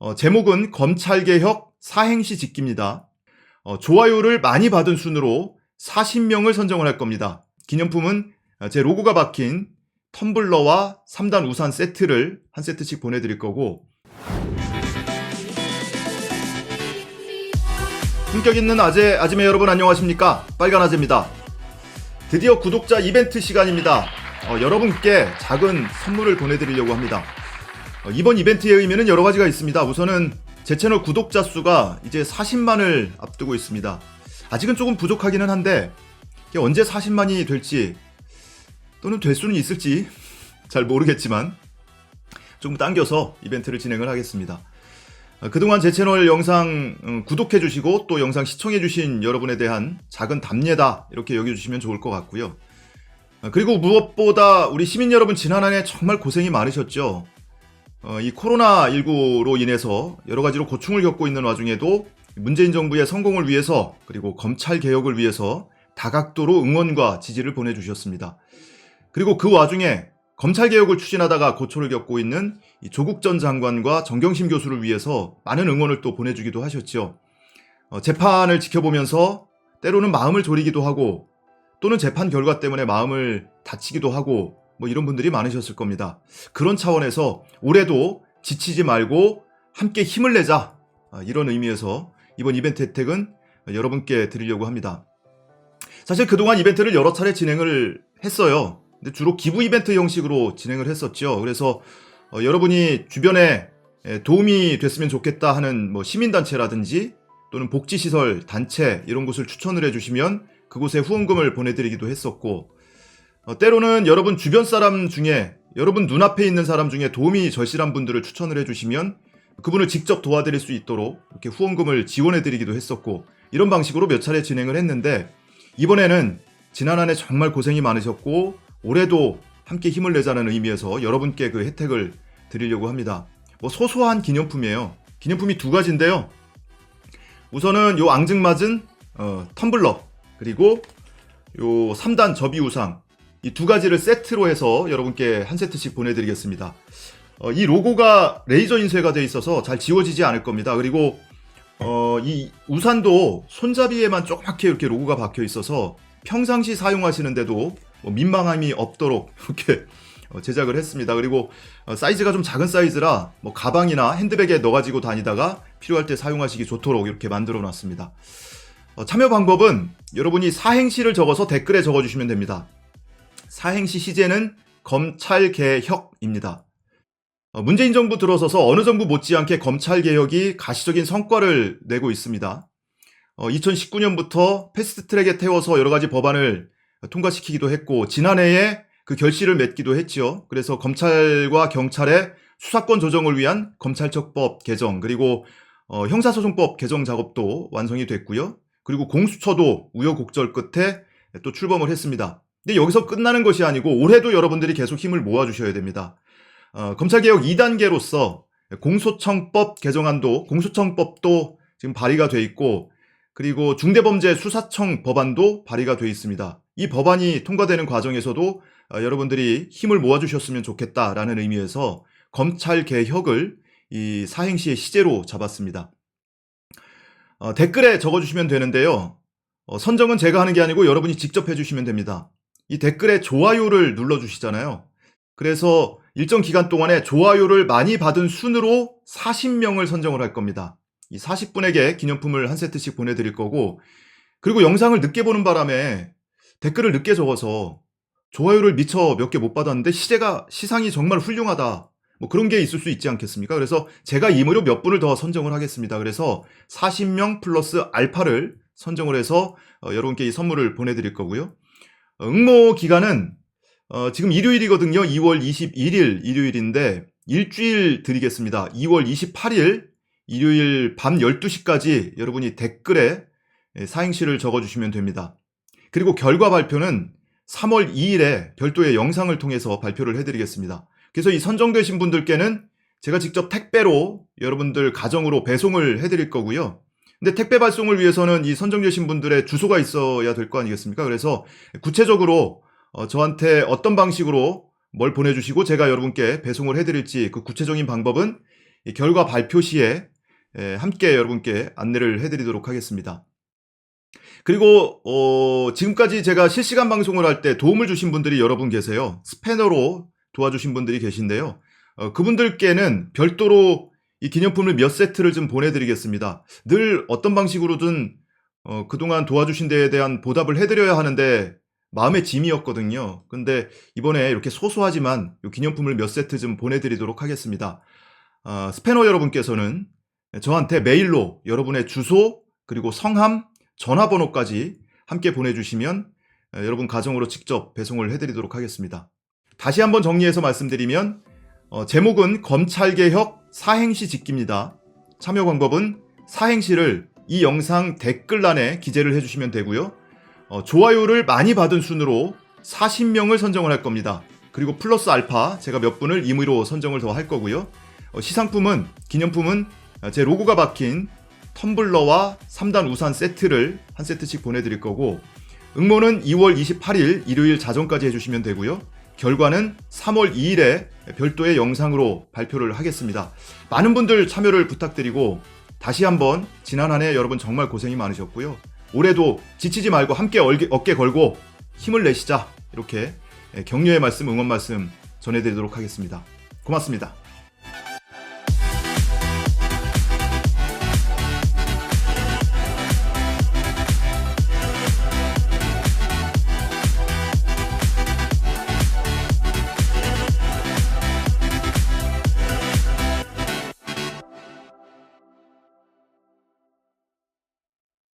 어, 제목은 검찰개혁 사행시 짓기입니다. 어, 좋아요를 많이 받은 순으로 40명을 선정을 할 겁니다. 기념품은 제 로고가 박힌 텀블러와 3단 우산 세트를 한 세트씩 보내드릴 거고 품격 있는 아재 아지매 여러분 안녕하십니까 빨간 아재입니다. 드디어 구독자 이벤트 시간입니다. 어, 여러분께 작은 선물을 보내드리려고 합니다. 어, 이번 이벤트의 의미는 여러 가지가 있습니다. 우선은 제 채널 구독자 수가 이제 40만을 앞두고 있습니다. 아직은 조금 부족하기는 한데 언제 40만이 될지 또는 될 수는 있을지 잘 모르겠지만 조금 당겨서 이벤트를 진행을 하겠습니다. 어, 그동안 제 채널 영상 음, 구독해 주시고 또 영상 시청해 주신 여러분에 대한 작은 답례다 이렇게 여겨 주시면 좋을 것 같고요. 어, 그리고 무엇보다 우리 시민 여러분 지난 한 해 정말 고생이 많으셨죠. 어, 이 코로나19로 인해서 여러 가지로 고충을 겪고 있는 와중에도 문재인 정부의 성공을 위해서 그리고 검찰 개혁을 위해서 다각도로 응원과 지지를 보내주셨습니다. 그리고 그 와중에 검찰 개혁을 추진하다가 고초를 겪고 있는 이 조국 전 장관과 정경심 교수를 위해서 많은 응원을 또 보내주기도 하셨죠. 어, 재판을 지켜보면서 때로는 마음을 졸이기도 하고 또는 재판 결과 때문에 마음을 다치기도 하고 뭐 이런 분들이 많으셨을 겁니다. 그런 차원에서 올해도 지치지 말고 함께 힘을 내자 아, 이런 의미에서 이번 이벤트 혜택은 여러분께 드리려고 합니다. 사실 그동안 이벤트를 여러 차례 진행을 했어요. 근데 주로 기부 이벤트 형식으로 진행을 했었죠. 그래서 어, 여러분이 주변에 에, 도움이 됐으면 좋겠다 하는 뭐 시민단체라든지 또는 복지시설, 단체 이런 곳을 추천을 해주시면 그곳에 후원금을 보내드리기도 했었고 어, 때로는 여러분 주변 사람 중에 여러분 눈앞에 있는 사람 중에 도움이 절실한 분들을 추천을 해주시면 그분을 직접 도와드릴 수 있도록 이렇게 후원금을 지원해드리기도 했었고 이런 방식으로 몇 차례 진행을 했는데 이번에는 지난 한 해 정말 고생이 많으셨고 올해도 함께 힘을 내자는 의미에서 여러분께 그 혜택을 드리려고 합니다. 뭐 소소한 기념품이에요. 기념품이 두 가지인데요. 우선은 요 앙증맞은 어, 텀블러 그리고 요 3단 접이 우상 이 두 가지를 세트로 해서 여러분께 한 세트씩 보내드리겠습니다. 어, 이 로고가 레이저 인쇄가 돼 있어서 잘 지워지지 않을 겁니다. 그리고 어, 이 우산도 손잡이에만 조그맣게 이렇게 로고가 박혀 있어서 평상시 사용하시는데도 뭐 민망함이 없도록 이렇게 어, 제작을 했습니다. 그리고 어, 사이즈가 좀 작은 사이즈라 뭐 가방이나 핸드백에 넣어가지고 다니다가 필요할 때 사용하시기 좋도록 이렇게 만들어 놨습니다. 어, 참여 방법은 여러분이 사행시를 적어서 댓글에 적어주시면 됩니다. 사행시 시제는 검찰개혁입니다. 어, 문재인 정부 들어서서 어느 정부 못지않게 검찰개혁이 가시적인 성과를 내고 있습니다. 2019년부터 패스트트랙에 태워서 여러 가지 법안을 통과시키기도 했고 지난해에 그 결실을 맺기도 했죠. 그래서 검찰과 경찰의 수사권 조정을 위한 검찰청법 개정 그리고 어, 형사소송법 개정 작업도 완성이 됐고요. 그리고 공수처도 우여곡절 끝에 또 출범을 했습니다. 근데 여기서 끝나는 것이 아니고 올해도 여러분들이 계속 힘을 모아주셔야 됩니다. 어, 검찰개혁 2단계로서 공소청법 개정안도 공소청법도 지금 발의가 돼 있고 그리고 중대범죄 수사청 법안도 발의가 돼 있습니다. 이 법안이 통과되는 과정에서도 어, 여러분들이 힘을 모아주셨으면 좋겠다라는 의미에서 검찰 개혁을 이 사행시의 시제로 잡았습니다. 어, 댓글에 적어주시면 되는데요. 어, 선정은 제가 하는 게 아니고 여러분이 직접 해주시면 됩니다. 이 댓글에 좋아요를 눌러주시잖아요. 그래서 일정 기간 동안에 좋아요를 많이 받은 순으로 40명을 선정을 할 겁니다. 이 40분에게 기념품을 한 세트씩 보내드릴 거고, 그리고 영상을 늦게 보는 바람에 댓글을 늦게 적어서 좋아요를 미처 몇 개 못 받았는데 시제가 시상이 정말 훌륭하다. 뭐 그런 게 있을 수 있지 않겠습니까? 그래서 제가 이 무료 몇 분을 더 선정을 하겠습니다. 그래서 40명 플러스 알파를 선정을 해서 어, 여러분께 이 선물을 보내드릴 거고요. 어, 응모 기간은 어, 지금 일요일이거든요. 2월 21일 일요일인데 일주일 드리겠습니다. 2월 28일 일요일 밤 12시까지 여러분이 댓글에 예, 사행시를 적어주시면 됩니다. 그리고 결과 발표는 3월 2일에 별도의 영상을 통해서 발표를 해드리겠습니다. 그래서 이 선정되신 분들께는 제가 직접 택배로 여러분들 가정으로 배송을 해드릴 거고요. 근데 택배 발송을 위해서는 이 선정되신 분들의 주소가 있어야 될 거 아니겠습니까? 그래서 구체적으로 어, 저한테 어떤 방식으로 뭘 보내주시고 제가 여러분께 배송을 해드릴지 그 구체적인 방법은 이 결과 발표 시에 에, 함께 여러분께 안내를 해드리도록 하겠습니다. 그리고 어, 지금까지 제가 실시간 방송을 할 때 도움을 주신 분들이 여러 분 계세요. 스패너로 도와주신 분들이 계신데요. 어, 그분들께는 별도로 이 기념품을 몇 세트를 좀 보내드리겠습니다. 늘 어떤 방식으로든 어, 그동안 도와주신 데에 대한 보답을 해드려야 하는데 마음의 짐이었거든요. 근데 이번에 이렇게 소소하지만 이 기념품을 몇 세트 좀 보내드리도록 하겠습니다. 아, 스패너 여러분께서는 저한테 메일로 여러분의 주소 그리고 성함, 전화번호까지 함께 보내주시면 에, 여러분 가정으로 직접 배송을 해드리도록 하겠습니다. 다시 한번 정리해서 말씀드리면 어, 제목은 검찰개혁 사행시 짓기입니다. 참여 방법은 사행시를 이 영상 댓글란에 기재를 해주시면 되고요. 어, 좋아요를 많이 받은 순으로 40명을 선정을 할 겁니다. 그리고 플러스 알파 제가 몇 분을 임의로 선정을 더 할 거고요. 어, 시상품은 기념품은 어, 제 로고가 박힌 텀블러와 3단 우산 세트를 한 세트씩 보내드릴 거고 응모는 2월 28일 일요일 자정까지 해주시면 되고요. 결과는 3월 2일에 별도의 영상으로 발표를 하겠습니다. 많은 분들 참여를 부탁드리고 다시 한번 지난 한 해 여러분 정말 고생이 많으셨고요. 올해도 지치지 말고 함께 어깨 걸고 힘을 내시자 이렇게 격려의 말씀, 응원 말씀 전해드리도록 하겠습니다. 고맙습니다.